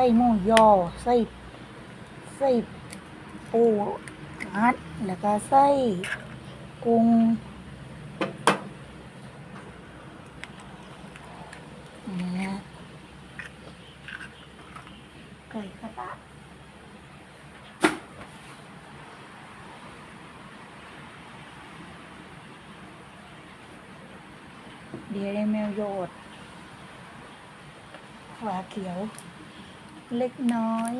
ส้หมูยอไส้ไส้ปูอัดแล้วก็ไส้กุ้งนะไก่กระทะเดี๋ยวได้แมวโยดขวาเขียว เล็กน้อย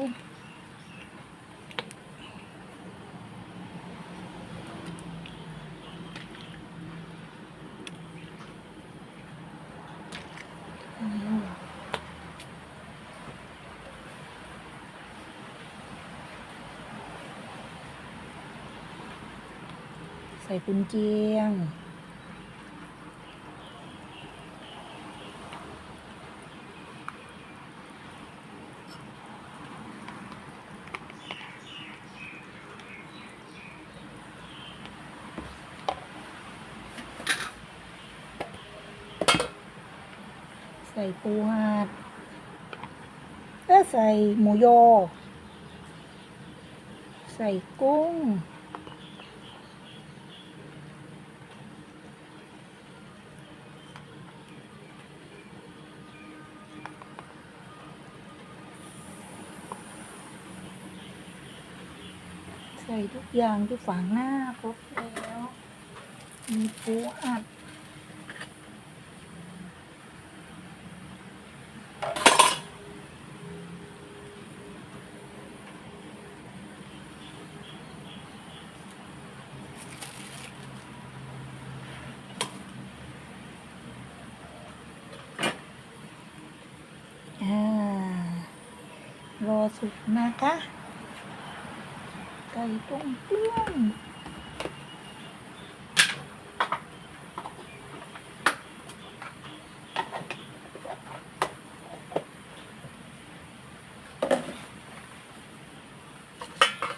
ใส่กุนเจียง ส่ปูหัดแล้วใส่หมูยอ ใส่กุ้ง ใส่ทุกอย่างที่ฝังหน้าครบแล้ว มีปูอัด รอสุกนะคะ ไก่ต้มเปรี้ยง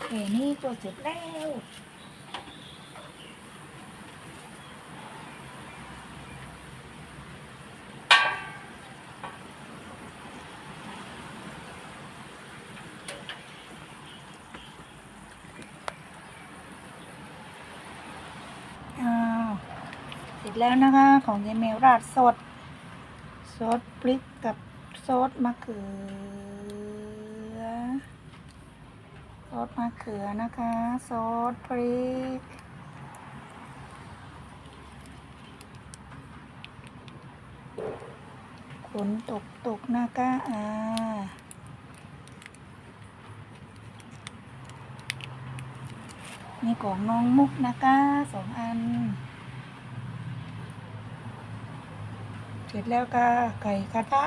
แค่นี้ก็เสร็จแล้ว อ้าว เสร็จแล้วนะคะ ของยายแมวราดสดซอสพริกกับซอสมะเขือซอสมะเขือนะคะซอสพริกขนตกตกนะคะอ่ามีของน้องมุกนะคะสองอัน เสร็จแล้วก็ไก่กระทะ